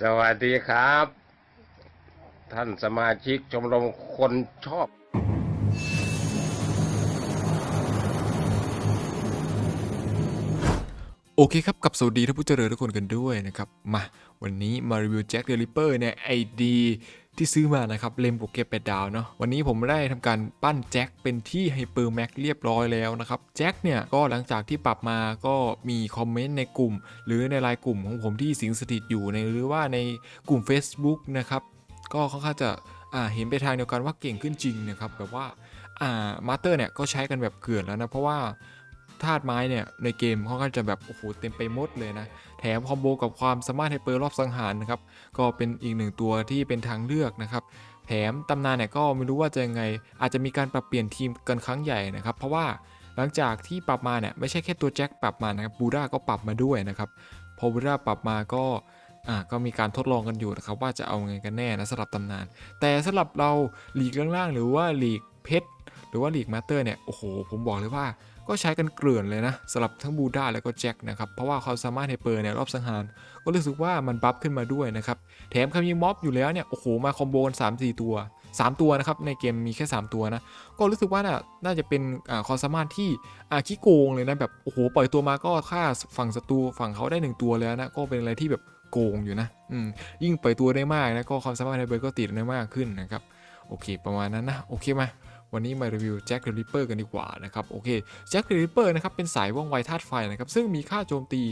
สวัสดีครับ ท่านสมาชิกชมรมคนชอบ โอเคครับ กับสวัสดีท่านผู้เจริญทุกคนกันด้วยนะครับ มา วันนี้มารีวิวแจ็คเดลิเปอร์เนี่ยไอดี ที่ซื้อมานะครับเลมโปเกตแปดดาวเนาะวันนี้ผมได้ทำการปั้นแจ็คเป็นที่ไฮเปอร์แม็กเรียบร้อยแล้วนะครับแจ็คเนี่ยก็หลังจากที่ปรับมาก็มีคอมเมนต์ในกลุ่ม หรือในไลน์กลุ่มของผมที่สิงสถิตอยู่ในหรือว่าในกลุ่ม Facebook นะครับก็ค่อนข้างจะอ่าเห็นไปทางเดียวกันว่าเก่งขึ้นจริงนะครับแบบว่าอ่ามาสเตอร์เนี่ยก็ใช้กันแบบเกือนแล้วนะเพราะว่า ธาตุไม้เนี่ยในเกมเขาก็จะแบบโอ้โหเต็มไปหมดเลยนะ แถมคอมโบกับความสามารถไฮเปอร์รอบสังหารนะครับ ก็เป็นอีกหนึ่งตัวที่เป็นทางเลือกนะครับ แถมตำนานเนี่ยก็ไม่รู้ว่าจะยังไง อาจจะมีการปรับเปลี่ยนทีมกันครั้งใหญ่นะครับ เพราะว่าหลังจากที่ปรับมาเนี่ยไม่ใช่แค่ตัวแจ็คปรับมานะครับบูด้าก็ปรับมาด้วยนะครับ พอบูด้าปรับมาก็อ่าก็มีการทดลองกันอยู่นะครับว่าจะเอาไงกันแน่นะสำหรับตำนาน แต่สำหรับเราหลีกล่างๆหรือว่าหลีกเพชรหรือว่าหลีกมาสเตอร์เนี่ยโอ้โหผมบอกเลยว่า ก็ใช้กันเกลื่อนเลยนะสำหรับทั้งบูด้าแล้วก็แจ็คนะครับ เพราะว่าความสามารถไฮเปอร์เนี่ยรอบสังหาร ก็รู้สึกว่ามันบัฟขึ้นมาด้วยนะครับ แถมคำยิงม็อบอยู่แล้วเนี่ย โอ้โห มาคอมโบกัน3 4ตัว 3 ตัวนะครับ ในเกมมีแค่ 3 ตัวนะ ก็รู้สึกว่าน่ะน่าจะเป็นความสามารถที่ขี้โกงเลยนะแบบโอ้โหปล่อยตัวมาก็ฆ่าฝั่งศัตรูฝั่งเขาได้ 1 ตัวแล้วนะก็เป็นอะไรที่แบบโกงอยู่นะยิ่งปล่อยตัวได้มากนะก็ความสามารถไฮเปอร์ก็ติดได้มากขึ้นนะครับโอเค ประมาณนั้นนะโอเคมา วันนี้มารีวิวแจ็คเดลิเปอร์กันดีกว่านะครับโอเคแจ็คเดลิเปอร์นะครับเป็นสายว่องไวธาตุไฟนะครับซึ่งมีค่าโจมตี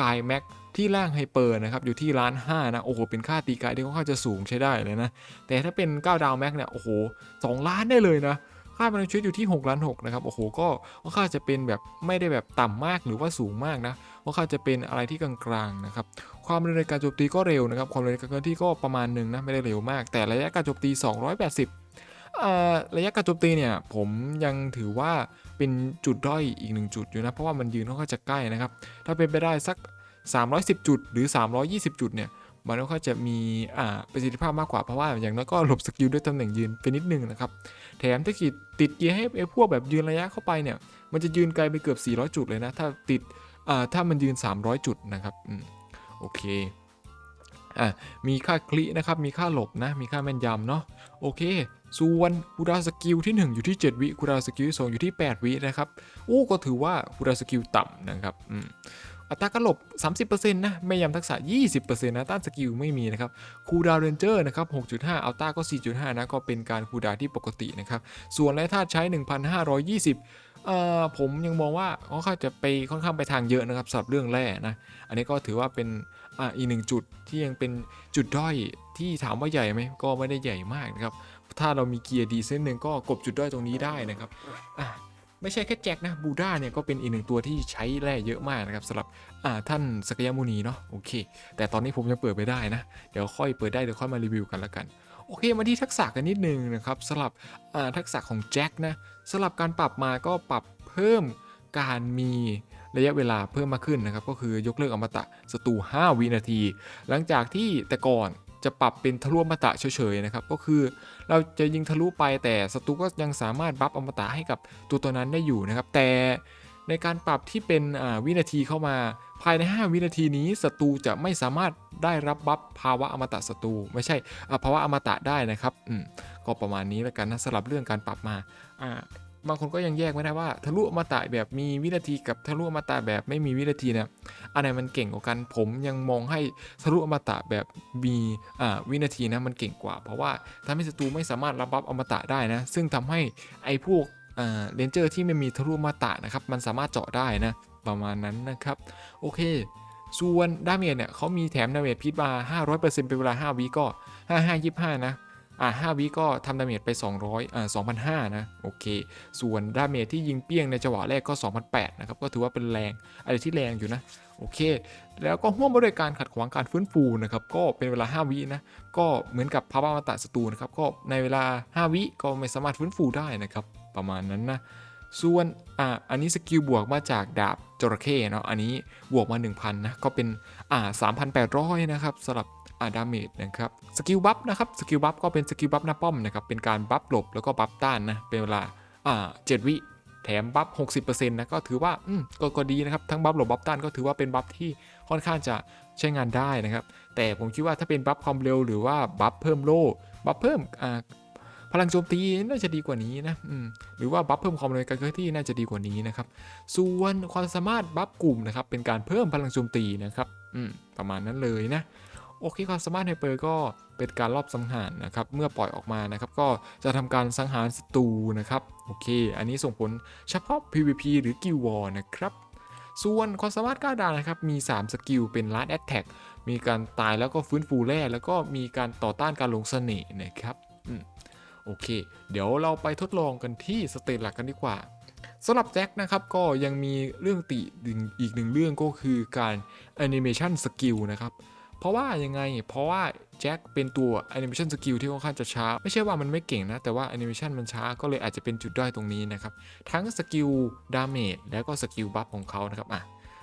กายแม็กที่ล่างไฮเปอร์นะครับอยู่ที่ล้านห้านะโอ้โหเป็นค่าตีกายที่ค่อนข้างจะสูงใช้ได้เลยนะแต่ถ้าเป็น 9 ดาวแม็กเนี่ยโอ้โห2ล้านได้เลยนะค่าพลังชีวิตอยู่ที่6ล้าน6นะครับโอ้โหก็ค่อนข้าจะเป็นแบบไม่ได้แบบต่ำมากหรือว่าสูงมากนะค่อนข้าจะเป็นอะไรที่กลางๆนะครับความเร็วในการโจมตีก็เร็วนะครับความเร็วในการเคลื่อนที่ก็ประมาณหนึ่งนะไม่ได้เร็วมาก แต่ระยะการโจมตี 280 ระยะการโจมตีเนี่ยผมยังถือว่าเป็นจุดด้อยอีกหนึ่งจุดอยู่นะ เพราะว่ามันยืนค่อนข้างจะใกล้นะครับ ถ้าเป็นไปได้สัก 310 จุดหรือ 320 จุดเนี่ยมันก็จะมีประสิทธิภาพมากกว่า เพราะว่าอย่างน้อยก็หลบสกิลด้วยตำแหน่งยืนไปนิดนึงนะครับ แถมถ้ากิดติดเกียร์ให้ไอ้พวกแบบยืนระยะเข้าไปเนี่ย มันจะยืนไกลไปเกือบ 400 จุดเลยนะ ถ้าติดถ้ามันยืน 300 จุดนะครับอโอเค อะมีค่าคลินะครับ มีค่าหลบนะ มีค่าแม่นยำเนาะ โอเค ส่วนคูดาสกิลที่ 1 อยู่ที่ 7 วิคูดาสกิลที่2อยู่ที่ 8 วินะครับ โอ้ ก็ถือว่าคูดาสกิลต่ำนะครับ อืมอัตราการหลบ 30%นะไม่ยำทักษะ 20%นะ ต้านสกิลไม่มีนะครับ คูดาวเรนเจอร์นะครับ 6.5 อัลต้าก็ 4.5 นะ ก็เป็นการคูดาวที่ปกตินะครับ ส่วนแร่ธาตุใช้ 1,520เอ่อผมยังมองว่าค่อนข้าจะไปค่อนข้างไปทางเยอะนะครับสำหรับเรื่องแร่นะ อันนี้ก็ถือว่าเป็น อ่าอีกหนึ่งจุดที่ยังเป็นจุดด้อยที่ถามว่าใหญ่ไหมก็ไม่ได้ใหญ่มากนะครับ ถ้าเรามีเกียร์ดีเส้นหนึ่งก็กบจุดด้อยตรงนี้ได้นะครับอะไม่ใช่แค่แจ็คนะบูด้าเนี่ยก็เป็นอีกหนึ่งตัวที่ใช้แร่เยอะมากนะครับสำหรับอ่าท่านสกยมุนีเนาะโอเค แต่ตอนนี้ผมยังเปิดไม่ได้นะ เดี๋ยวค่อยเปิดได้เดี๋ยวค่อยมารีวิวกันละกันโอเคมาที่ทักษะกันนิดนึงนะครับสำหรับอ่าทักษะของแจ็คนะสำหรับการปรับมาก็ปรับเพิ่มการมี ระยะเวลาเพิ่มมากขึ้นนะครับก็คือยกเลิกอมตะศัตรู5 วินาที หลังจากที่แต่ก่อนจะปรับเป็นทะลุอมตะเฉยๆนะครับก็คือเราจะยิงทะลุไปแต่ศัตรูก็ยังสามารถบัฟอมตะให้กับตัวตัวนั้นได้อยู่นะครับ แต่ในการปรับที่เป็นวินาทีเข้ามา ภายใน 5 วินาทีนี้ศัตรูจะไม่สามารถได้รับบัฟภาวะอมตะศัตรูไม่ใช่ภาวะอมตะได้นะครับอืมก็ประมาณนี้แล้วกันนะสำหรับเรื่องการปรับมาอ่า บางคนก็ยังแยกไม่ได้ว่า ทะลุอมตะแบบมีวินาทีกับทะลุอมตะแบบไม่มีวินาทีเนี่ยอันไหนมันเก่งกว่ากัน ผมยังมองให้ทะลุอมตะแบบมีอ่าวินาทีนะมันเก่งกว่า เพราะว่าทำให้ศัตรูไม่สามารถรับบัฟอมตะได้นะ ซึ่งทำให้ไอ้พวกอ่าเลนเจอร์ที่ไม่มีทะลุอมตะนะครับมันสามารถเจาะได้นะประมาณนั้นนะครับ โอเคส่วนดาเมจเนี่ยเขามีแถมดาเมจพิษมา500%เป็นเวลา 5วิก็ 5525 นะ อ่าห้าวิก็ทำดาเมจไป200อ่า2,500นะโอเค ส่วนดาเมจที่ยิงเปี้ยงในจังหวะแรกก็2,800นะครับก็ถือว่าเป็นแรงอะไรที่แรงอยู่นะโอเค แล้วก็ห่วงมาด้วยการขัดขวางการฟื้นฟูนะครับ ก็เป็นเวลา 5 วินะ ก็เหมือนกับภาวะอมตะศัตรูนะครับ ก็ในเวลา 5 วิก็ไม่สามารถฟื้นฟูได้นะครับ ประมาณนั้นนะ ส่วนอ่าอันนี้สกิลบวกมาจากดาบจระเข้เนาะอันนี้บวกมา 1,000นะก็เป็นอ่า3,800 นะครับสำหรับอ่าดาเมจนะครับสกิลบัฟนะครับสกิลบัฟก็เป็นสกิลบัฟหน้าป้อมนะครับเป็นการบัฟหลบแล้วก็บัฟต้านนะเป็นเวลาอ่า7วิแถมบัฟ60%นะก็ถือว่าอืมก็ก็ดีนะครับทั้งบัฟหลบบัฟต้านก็ถือว่าเป็นบัฟที่ค่อนข้างจะใช้งานได้นะครับแต่ผมคิดว่าถ้าเป็นบัฟความเร็วหรือว่าบัฟเพิ่มโล่บัฟเพิ่มอ่า พลังโจมตีน่าจะดีกว่านี้นะหรือว่าบัฟเพิ่มความเร็วการเคลื่อนที่น่าจะดีกว่านี้นะครับ ส่วนความสามารถบัฟกลุ่มนะครับเป็นการเพิ่มพลังโจมตีนะครับประมาณนั้นเลยนะโอเคความสามารถไฮเปอร์ก็เป็นการรอบสังหารนะครับ เมื่อปล่อยออกมานะครับ ก็จะทำการสังหารศัตรูนะครับ โอเค อันนี้ส่งผลเฉพาะ PVP หรือ Guild War นะครับ ส่วนความสามารถก้าวดาวนะครับ มี 3 สกิล เป็น Last Attack มีการตายแล้วก็ฟื้นฟูแร่แล้วก็มีการต่อต้านการหลงเสน่ห์นะครับ โอเค เดี๋ยวเราไปทดลองกันที่สเตจหลักกันดีกว่าสำหรับแจ็คนะครับก็ยังมีเรื่องติอีกหนึ่งเรื่องก็คือการ Animation Skill นะครับเพราะว่ายังไงเพราะว่าแจ็คเป็นตัวแอนิเมชันสกิลที่ค่อนข้างจะช้า ไม่ใช่ว่ามันไม่เก่งนะ แต่ว่าแอนิเมชันมันช้าก็เลยอาจจะเป็นจุดด้อยตรงนี้นะครับ ทั้งสกิลดาเมจแล้วก็สกิลบัฟของเขานะครับอะ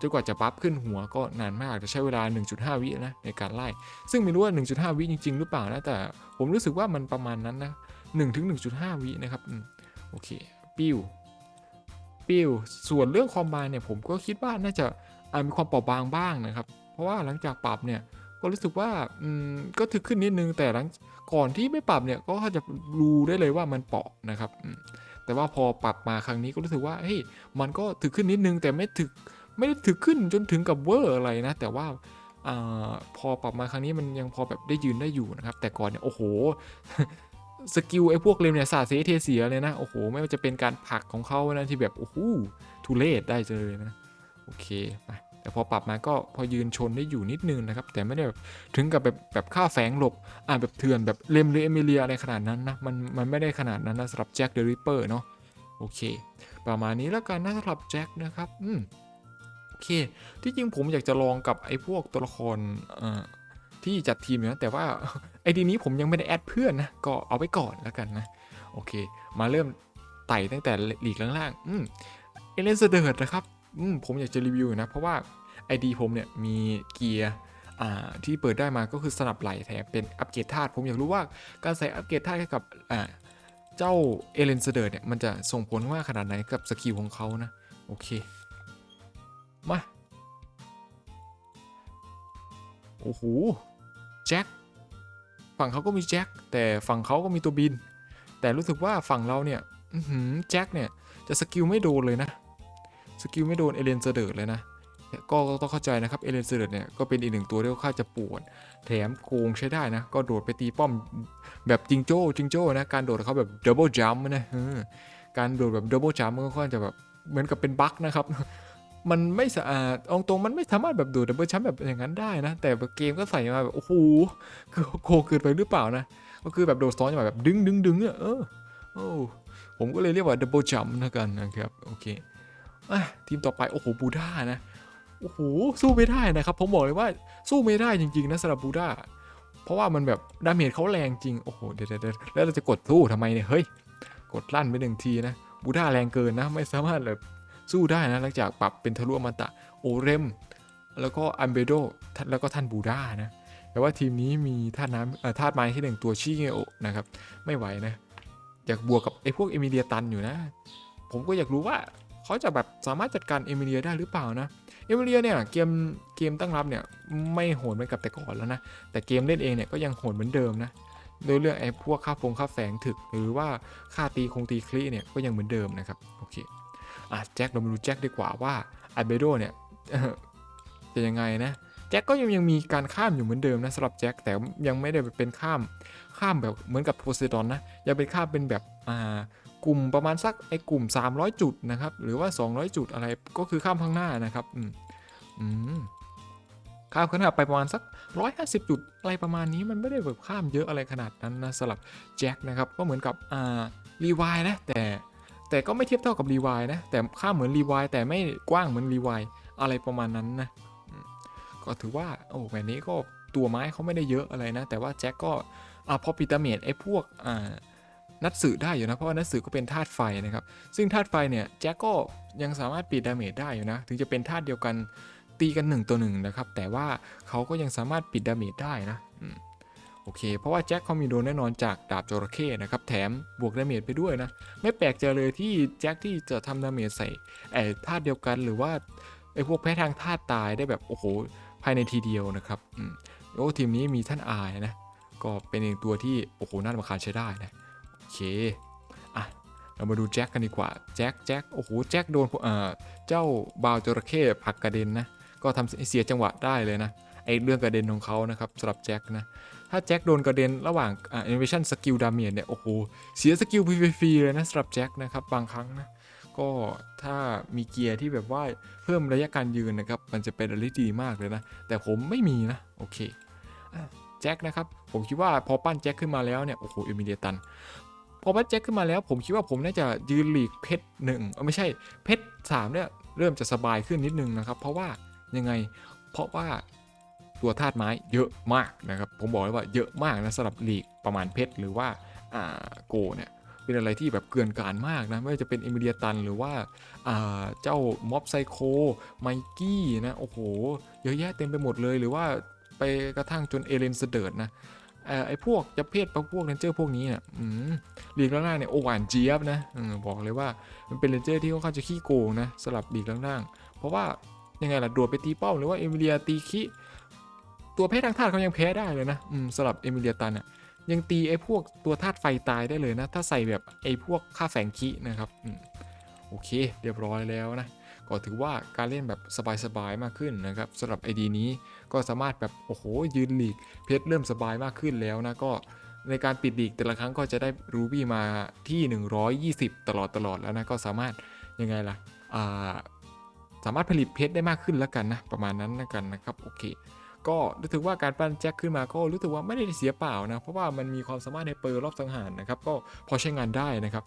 จนกว่าจะบัฟขึ้นหัวก็นานมากจะใช้เวลา 1.5 วินะในการไล่ ซึ่งไม่รู้ว่า 1.5 วิจริง ๆ หรือเปล่านะ แต่ผมรู้สึกว่ามันประมาณนั้นนะ 1ถึง1.5 วินะครับอโอเค ปิ้ว ปิ้ว ส่วนเรื่องคอมไบเนี่ยผมก็คิดว่าน่าจะมีความเปราะบางบ้างนะครับ เพราะว่าหลังจากปรับเนี่ยก็รู้สึกว่าอืมก็ถึกขึ้นนิดนึงแต่หลังก่อนที่ไม่ปรับเนี่ยก็จะรู้ได้เลยว่ามันเปราะนะครับ แต่ว่าพอปรับมาครั้งนี้ก็รู้สึกว่าเฮ้ยมันก็ถึกขึ้นนิดนึงแต่ไม่ถึกไม่ได้ถึกขึ้นจนถึงกับเวอร์อะไรนะ แต่ว่าอาพอปรับมาครั้งนี้มันยังพอแบบได้ยืนได้อยู่นะครับ แต่ก่อนเนี่ยโอ้โห สกิลไอ้พวกเลมเนี่ยสาดเซเทเสียเลยนะ โอ้โห ไม่ว่าจะเป็นการผลักของเขานะที่แบบโอ้โหทุเรศได้เลยนะ โอเคไปแต่พอปรับมาก็พอยืนชนได้อยู่นิดนึงนะครับ แต่ไม่ได้แบบถึงกับแบบแบบค่าแฝงหลบอ่าแบบเถื่อนแบบเลมหรือเอมิเลียอะไรขนาดนั้นนะมันมันไม่ได้ขนาดนั้นนะสำหรับแจ็คเดอะริปเปอร์เนาะโอเค ประมาณนี้แล้วกันนะสำหรับแจ็คนะครับอืมโอเค ที่จริงผมอยากจะลองกับไอ้พวกตัวละครอ่อ ที่จัดทีมอยู่นะแต่ว่าไอดีนี้ผมยังไม่ได้แอดเพื่อนนะก็เอาไว้ก่อนแล้วกันนะโอเค มาเริ่มไต่ตั้งแต่หลีกล่างๆอืมเอเลนเซเดิร์ดนะครับอืมผมอยากจะรีวิวอยู่นะ เพราะว่า ID ผมเนี่ยมีเกียร์อ่าที่เปิดได้มาก็คือสนับไหลแถมเป็นอัปเกรดธาตุผมอยากรู้ว่าการใส่อัปเกรดธาตุให้กับอ่าเจ้าเอเลนเซเดอร์เนี่ยมันจะส่งผลว่าขนาดไหนกับสกิลของเขานะ โอเค มา โอ้โห แจ็คฝั่งเขาก็มีแจ็คแต่ฝั่งเขาก็มีตัวบิน แต่รู้สึกว่าฝั่งเราเนี่ยแจ็คเนี่ยจะสกิลไม่โดนเลยนะสกิลไม่โดนเอเลนเซเดอร์เลยนะก็ต้องเข้าใจนะครับเอเลนเซเดอร์เนี่ยก็เป็นอีกหนึ่งตัวที่ค่าจะปวด แถมโกงใช้ได้นะ ก็โดดไปตีป้อมแบบจิงโจ้จิงโจ้นะการโดดเขาแบบดับเบิลจัมป์นะการโดดแบบดับเบิลจัมป์มันก็ค่อนจะแบบเหมือนกับเป็นบั๊กนะครับ มันไม่สะอาดอาตรงมันไม่สามารถแบบโดดดับเบิลจัมแบบอย่างนั้นได้นะ แต่เกมก็ใส่มาแบบโอ้โหคือโกงเกินไปหรือเปล่านะ ก็คือแบบโดดซ้อนอย่างแบบดึงดึงดึงอะเออโอ้ผมก็เลยเรียกว่าดับเบิลจัมนะกันนะครับโอเคอะทีมต่อไปโอ้โหบูด้านะโอ้โหสู้ไม่ได้นะครับ ผมบอกเลยว่าสู้ไม่ได้จริงๆนะสำหรับบูด้าเพราะว่ามันแบบดาเมจเขาแรงจริงโอ้โหเดี๋ยวแล้วเราจะกดสู้ทำไมเนี่ยเฮ้ยกดลั่นไปหนึ่งทีนะบูด้าแรงเกินนะ ไม่สามารถแบบ สู้ได้นะหลังจากปรับเป็นทะลุอมตะโอเรม แล้วก็อัมเบโดแล้วก็ท่านบูด้านะแต่ว่าทีมนี้มีธาตุน้ำเอ่อธาตุไม้ที่หนึ่งตัวชิเงโอนะครับไม่ไหวนะอยากบวกกับไอ้พวกเอมิเลียตันอยู่นะ ผมก็อยากรู้ว่าเขาจะแบบสามารถจัดการเอมิเลียได้หรือเปล่านะเอมิเลียเนี่ยเกมเกมตั้งรับเนี่ยไม่โหดเหมือนกับแต่ก่อนแล้วนะแต่เกมเล่นเองเนี่ยก็ยังโหดเหมือนเดิมนะโดยเรื่องไอ้พวกค่าฟงค่าแฝงถึก หรือว่าค่าตีคงตีคลีเนี่ยก็ยังเหมือนเดิมนะครับโอเค อะแจ็คเรามาดูแจ็คดีกว่าว่าอัลเบโดเนี่ยจะยังไงนะแจ็คก็ยังยังมีการข้ามอยู่เหมือนเดิมนะสำหรับแจ็คแต่ยังไม่ได้เป็นข้ามข้ามแบบเหมือนกับโพไซดอนนะยังเป็นข้ามเป็นแบบอ่ากลุ่มประมาณสักไอ้กลุ่ม 300 จุดนะครับหรือว่า 200 จุดอะไรก็คือข้ามข้างหน้านะครับอืมอืมข้ามข้างหน้าไปประมาณสัก 150 จุดอะไรประมาณนี้มันไม่ได้แบบข้ามเยอะอะไรขนาดนั้นนะสำหรับแจ็คนะครับก็เหมือนกับอ่ารีวายนะแต่ แต่ก็ไม่เทียบเท่ากับรีวายนะ แต่ข้าเหมือนรีวายแต่ไม่กว้างเหมือนรีวายอะไรประมาณนั้นนะ ก็ถือว่า โอ้แบบนี้ก็ตัวไม้เขาไม่ได้เยอะอะไรนะ แต่ว่าแจ็คก็อ่าพอปิดดาเมจไอ้พวกอ่านัดสื่อได้อยู่นะ เพราะว่านัดสื่อก็เป็นธาตุไฟนะครับ ซึ่งธาตุไฟเนี่ยแจ็คก็ยังสามารถปิดดาเมจได้อยู่นะ ถึงจะเป็นธาตุเดียวกันตีกัน1ตัวหนึ่งนะครับ แต่ว่าเขาก็ยังสามารถปิดดาเมจได้นะ โอเค เพราะว่าแจ็คเขามีโดนแน่นอนจากดาบจระเข้นะครับ แถมบวกดาเมจไปด้วยนะ ไม่แปลกใจเลยที่แจ็คที่จะทำดาเมจใส่ไอ้ธาตุเดียวกันหรือว่าไอ้พวกแพ้ทางธาตุตายได้แบบโอ้โหภายในทีเดียวนะครับอืมโอ้ทีมนี้มีท่านอายนะ ก็เป็นอีกตัวที่โอ้โหน่ารำคาญใช้ได้นะโอเคอะเรามาดูแจ็คกันดีกว่าแจ็คแจ็คโอ้โหแจ็คโดนเอ่อเจ้าบาวจระเข้ผักกระเด็นนะก็ทำเสียจังหวะได้เลยนะไอ้เรื่องกระเด็นของเขานะครับสำหรับแจ็คนะ ถ้าแจ็คโดนกระเด็นระหว่างอ่า animation skill damage เนี่ย โอ้โห เสียสกิลฟรีๆเลยนะสำหรับแจ็คนะครับ บางครั้งนะ ก็ถ้ามีเกียร์ที่แบบว่าเพิ่มระยะการยืนนะครับ มันจะเป็นอะไรที่ดีมากเลยนะ แต่ผมไม่มีนะ โอเคแจ็คนะครับ ผมคิดว่าพอปั้นแจ็คขึ้นมาแล้วเนี่ย โอ้โหเอมิเลียตันพอปั้นแจ็คขึ้นมาแล้ว ผมคิดว่าผมน่าจะยืนหลีกเพชรหนึ่งเออไม่ใช่เพชรสามเนี่ยเริ่มจะสบายขึ้นนิดนึงนะครับ เพราะว่ายังไงเพราะว่า ตัวธาตุไม้เยอะมากนะครับ ผมบอกเลยว่าเยอะมากนะสำหรับลีกประมาณเพชรหรือว่าอ่าโกเนี่ยเป็นอะไรที่แบบเกินการมากนะไม่ว่าจะเป็นเอมิเลียตันหรือว่าาเจ้าม็อบไซโคไมกี้นะโอ้โหเยอะแยะเต็มไปหมดเลยหรือว่าไปกระทั่งจนเอเลนเสเดิร์ดนะอไอ้พวกจะเพศพวกเรนเจอร์พวกนี้เนี่ยลีกล่างๆเนี่ยโอหวานเจี๊ยบนะอบอกเลยว่ามันเป็นเรนเจอร์ที่ค่อนข้างจะขี้โกงนะสำหรับลีกล่างๆเพราะว่ายังไงล่ะโดดไปตีเป้าหรือว่าเอมิเลียตีคิ ตัวเพศทางธาตุเขายังแพ้ได้เลยนะอืมสำหรับเอมิเลียตันอะยังตีไอ้พวกตัวธาตุไฟตายได้เลยนะ ถ้าใส่แบบไอ้พวกค่าแฝงคินะครับอืมโอเค เรียบร้อยแล้วนะ ก็ถือว่าการเล่นแบบสบายๆมากขึ้นนะครับสำหรับไอดีนี้ก็สามารถแบบโอ้โหยืนหลีกเพชรเริ่มสบายมากขึ้นแล้วนะก็ในการปิดลีกแต่ละครั้งก็จะได้รูบี้มาที่ 120 ตลอดตลอดแล้วนะ ก็สามารถยังไงล่ะาสามารถผลิตเพชรได้มากขึ้นแล้วกันนะ ประมาณนั้นแล้วกันนะครับ โอเค ก็รู้สึกว่าการปั้นแจ็คขึ้นมาก็รู้สึกว่าไม่ได้เสียเปล่านะเพราะว่ามันมีความสามารถในเปอร์รอบสังหารนะครับก็พอใช้งานได้นะครับ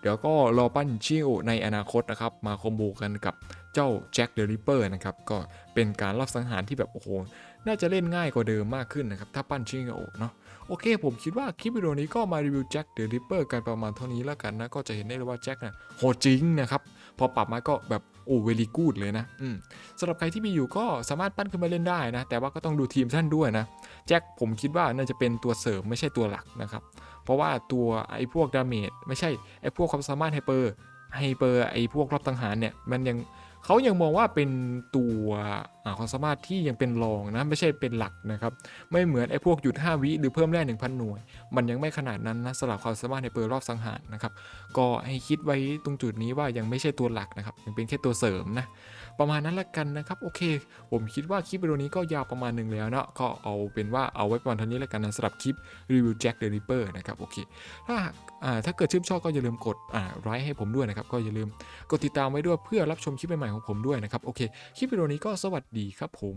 เดี๋ยวก็รอปั้นชิโอในอนาคตนะครับ มาคอมโบกันกับเจ้าแจ็คเดอริเปอร์นะครับ ก็เป็นการรอบสังหารที่แบบโอ้โห น่าจะเล่นง่ายกว่าเดิมมากขึ้นนะครับ ถ้าปั้นชิโอเนาะโอเค ผมคิดว่าคลิปวิดีโอนี้ก็มารีวิวแจ็คเดอริเปอร์กันประมาณเท่านี้แล้วกันนะ ก็จะเห็นได้เลยว่าแจ็คน่ะโหดจริงนะครับ พอปรับมาก็แบบ โอ้เวลีกูดเลยนะอืมสำหรับใครที่มีอยู่ก็สามารถปั้นขึ้นมาเล่นได้นะ แต่ว่าก็ต้องดูทีมท่านด้วยนะ แจ็คผมคิดว่าน่าจะเป็นตัวเสริมไม่ใช่ตัวหลักนะครับ เพราะว่าตัวไอ้พวกดาเมจไม่ใช่ไอ้พวกความสามารถไฮเปอร์ไฮเปอร์ไอ้พวกรอบตังหารเนี่ยมันยัง เขายังมองว่าเป็นตัวความสามารถที่ยังเป็นรองนะ ไม่ใช่เป็นหลักนะครับ ไม่เหมือนไอ้พวกหยุด 5 วิหรือเพิ่มแร่1,000 หน่วย มันยังไม่ขนาดนั้นนะสำหรับความสามารถในเปิดรอบสังหารนะครับ ก็ให้คิดไว้ตรงจุดนี้ว่ายังไม่ใช่ตัวหลักนะครับยังเป็นแค่ตัวเสริมนะ ประมาณนั้นละกันนะครับโอเค ผมคิดว่าคลิปวิดีโอนี้ก็ยาวประมาณหนึ่งแล้วเนาะก็เอาเป็นว่าเอาไว้ประมาณเท่านี้ละกันนะสำหรับคลิปรีวิวแจ็คเดอะริปเปอร์นะครับโอเคถ้าถ้าเกิดชื่นชอบก็อย่าลืมกดไลค์ให้ผมด้วยนะครับก็อย่าลืมกดติดตามไว้ด้วยเพื่อรับชมคลิปใหม่ๆของผมด้วยนะครับโอเคคลิปวิดีโอนี้ก็สวัสดีครับผม